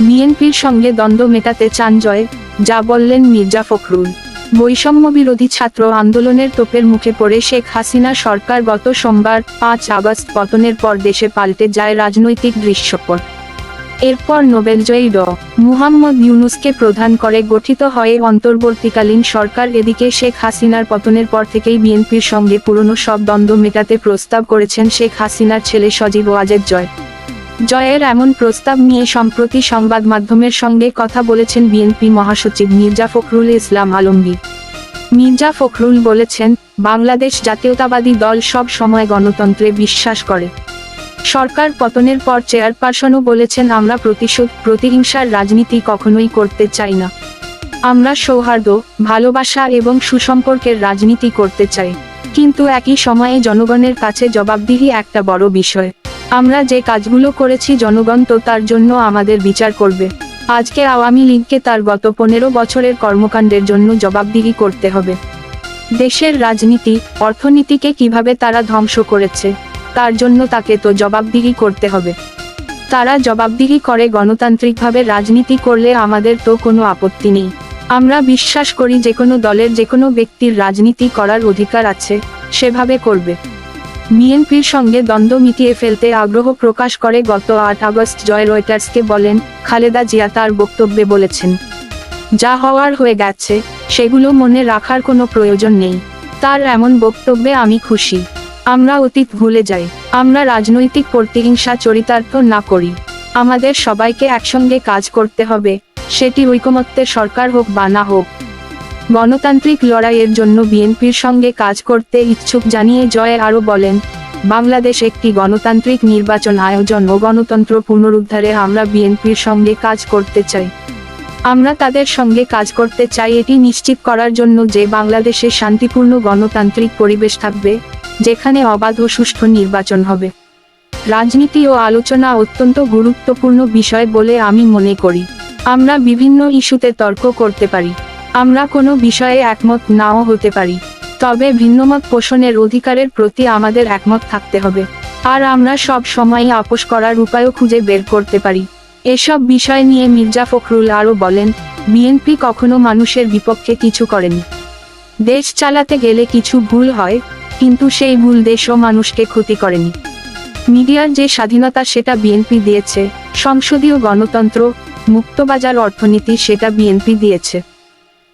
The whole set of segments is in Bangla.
বিএনপির সঙ্গে দ্বন্দ্ব মেটাতে চান জয়, যা বললেন মির্জা ফখরুল। বৈষম্য বিরোধী ছাত্র আন্দোলনের তোপের মুখে পড়ে শেখ হাসিনা সরকার গত সোমবার, পাঁচ আগস্ট পতনের পর দেশে পাল্টে যায় রাজনৈতিক দৃশ্যপট। এরপর নোবেলজয়ী ড। মুহাম্মদ ইউনুসকে প্রধান করে গঠিত হয় অন্তর্বর্তীকালীন সরকার, এদিকে শেখ হাসিনার পতনের পর থেকেই বিএনপির সঙ্গে পুরনো সব দ্বন্দ্ব মেটাতে প্রস্তাব করেছেন শেখ হাসিনার ছেলে সজীব ওয়াজেদ জয়। জয়ের এমন প্রস্তাব নিয়ে সম্প্রতি সংবাদ মাধ্যমের সঙ্গে কথা বলেছেন বিএনপি মহাসচিব মির্জা ফখরুল ইসলাম আলমগীর। মির্জা ফখরুল বলেছেন, বাংলাদেশ জাতীয়তাবাদী দল সব সময় গণতন্ত্রে বিশ্বাস করে। সরকার পতনের পর চেয়ারপারসনও বলেছেন, আমরা প্রতিশোধ, প্রতিহিংসার রাজনীতি কখনোই করতে চাই না। আমরা সৌহার্দ্য, ভালোবাসা এবং সুসম্পর্কের রাজনীতি করতে চাই। কিন্তু একই সময়ে জনগণের কাছে জবাবদিহি একটা বড় বিষয়। আমরা যে কাজগুলো করেছি জনগণ তো তার জন্য আমাদের বিচার করবে। আজকে আওয়ামী লীগকে তার গত পনেরো বছরের কর্মকাণ্ডের জন্য জবাবদিহি করতে হবে। দেশের রাজনীতি, অর্থনীতিকে কীভাবে তারা ধ্বংস করেছে, তার জন্য তাকে তো জবাবদিহি করতে হবে। তারা জবাবদিহি করে গণতান্ত্রিকভাবে রাজনীতি করলে আমাদের তো কোনো আপত্তি নেই। আমরা বিশ্বাস করি যে কোনো দলের যে কোনো ব্যক্তির রাজনীতি করার অধিকার আছে, সেভাবে করবে। বিএনপির সঙ্গে দ্বন্দ্ব মিটিয়ে ফেলতে আগ্রহ প্রকাশ করে গত আট আগস্ট জয় রয়টার্সকে বলেন, খালেদা জিয়া তার বক্তব্যে বলেছেন, যা হওয়ার হয়ে গেছে, সেগুলো মনে রাখার কোনো প্রয়োজন নেই। তার এমন বক্তব্যে আমি খুশি। আমরা অতীত ভুলে যাই। আমরা রাজনৈতিক প্রতিহিংসা চরিতার্থ না করি। আমাদের সবাইকে একসঙ্গে কাজ করতে হবে। সেটি ঐকমত্যের সরকার হোক বা না হোক। গণতান্ত্রিক লড়াইয়ের জন্য বিএনপির সঙ্গে কাজ করতে ইচ্ছুক জানিয়ে জয় আরও বলেন, বাংলাদেশ একটি গণতান্ত্রিক নির্বাচন আয়োজন ও গণতন্ত্র পুনরুদ্ধারে আমরা বিএনপির সঙ্গে কাজ করতে চাই। আমরা তাদের সঙ্গে কাজ করতে চাই এটি নিশ্চিত করার জন্য যে বাংলাদেশে শান্তিপূর্ণ গণতান্ত্রিক পরিবেশ থাকবে, যেখানে অবাধ ও সুষ্ঠু নির্বাচন হবে। রাজনীতি ও আলোচনা অত্যন্ত গুরুত্বপূর্ণ বিষয় বলে আমি মনে করি। আমরা বিভিন্ন ইস্যুতে তর্ক করতে পারি। আমরা কোনো বিষয়ে একমত নাও হতে পারি, তবে ভিন্নমত পোষণের অধিকারের প্রতি আমাদের একমত থাকতে হবে। আর আমরা সব সময়ই আপোষ করার উপায়ও খুঁজে বের করতে পারি। এসব বিষয় নিয়ে মির্জা ফখরুল আরও বলেন, বিএনপি কখনো মানুষের বিপক্ষে কিছু করেনি। দেশ চালাতে গেলে কিছু ভুল হয়, কিন্তু সেই ভুল দেশ ও মানুষকে ক্ষতি করেনি। মিডিয়ার যে স্বাধীনতা সেটা বিএনপি দিয়েছে, সংসদীয় গণতন্ত্র, মুক্তবাজার অর্থনীতি সেটা বিএনপি দিয়েছে।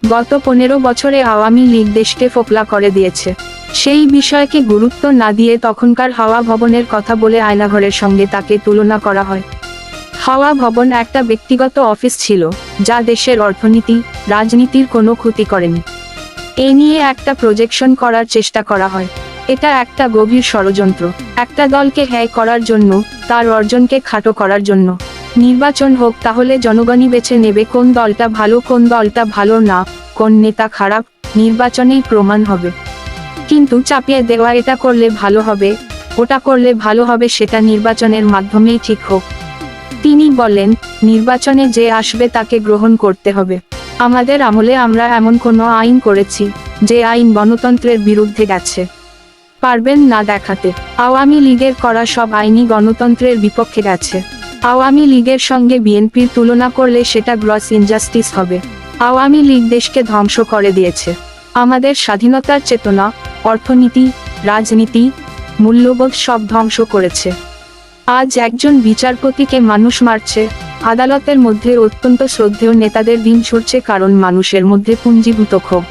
গত পনেরো বছরে আওয়ামী লীগ দেশকে ফোকলা করে দিয়েছে। সেই বিষয়কে গুরুত্ব না দিয়ে তখনকার হাওয়া ভবনের কথা বলে আয়নাঘরের সঙ্গে তাকে তুলনা করা হয়। হাওয়া ভবন একটা ব্যক্তিগত অফিস ছিল, যা দেশের অর্থনীতি, রাজনীতির কোনো ক্ষতি করেনি। এ নিয়ে একটা প্রজেকশন করার চেষ্টা করা হয়। এটা একটা গভীর ষড়যন্ত্র। একটা দলকে হ্যায় করার জন্য, তার অর্জনকে খাটো করার জন্য। নির্বাচন হোক তাহলে জনগণই বেছে নেবে কোন দলটা ভালো, কোন দলটা ভালো না, কোন নেতা খারাপ, নির্বাচনেই প্রমাণ হবে। কিন্তু চাপিয়ে দেওয়া এটা করলে ভালো হবে, ওটা করলে ভালো হবে সেটা নির্বাচনের মাধ্যমেই ঠিক হোক। তিনি বলেন, নির্বাচনে যে আসবে তাকে গ্রহণ করতে হবে। আমাদের আমলে আমরা এমন কোনো আইন করেছি, যে আইন গণতন্ত্রের বিরুদ্ধে গেছে। পারবেন না দেখাতে। আওয়ামী লীগের করা সব আইনই গণতন্ত্রের বিপক্ষে গেছে। আওয়ামী লীগের সঙ্গে বিএনপির তুলনা করলে সেটা গ্রস ইনজাস্টিস হবে। আওয়ামী লীগ দেশকে ধ্বংস করে দিয়েছে। আমাদের স্বাধীনতার চেতনা, অর্থনীতি, রাজনীতি, মূল্যবোধ সব ধ্বংস করেছে। আজ একজন বিচারপতিকে মানুষ মারছে, আদালতের মধ্যে অত্যন্ত শ্রদ্ধেয় নেতাদের দিন ছুটছে কারণ মানুষের মধ্যে পুঞ্জীভূত ক্ষোভ।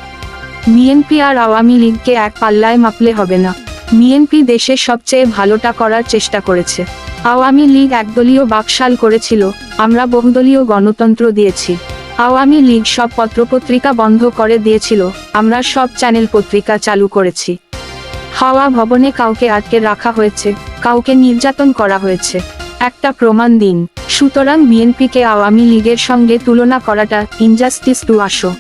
বিএনপি আর আওয়ামী লীগকে এক পাল্লায় মাপলে হবে না। বিএনপি দেশের সবচেয়ে ভালোটা করার চেষ্টা করেছে। আওয়ামী লীগ একদলীয় বাকশাল করেছিল, আমরা বহুদলীয় গণতন্ত্র দিয়েছি। আওয়ামী লীগ সব পত্রপত্রিকা বন্ধ করে দিয়েছিল, আমরা সব চ্যানেল পত্রিকা চালু করেছি। হাওয়া ভবনে কাউকে আটকে রাখা হয়েছে, কাউকে নির্যাতন করা হয়েছে। একটা প্রমাণ দিন। সুতরাং বিএনপিকে আওয়ামী লীগের সঙ্গে তুলনা করাটা ইনজাস্টিস টু আসো।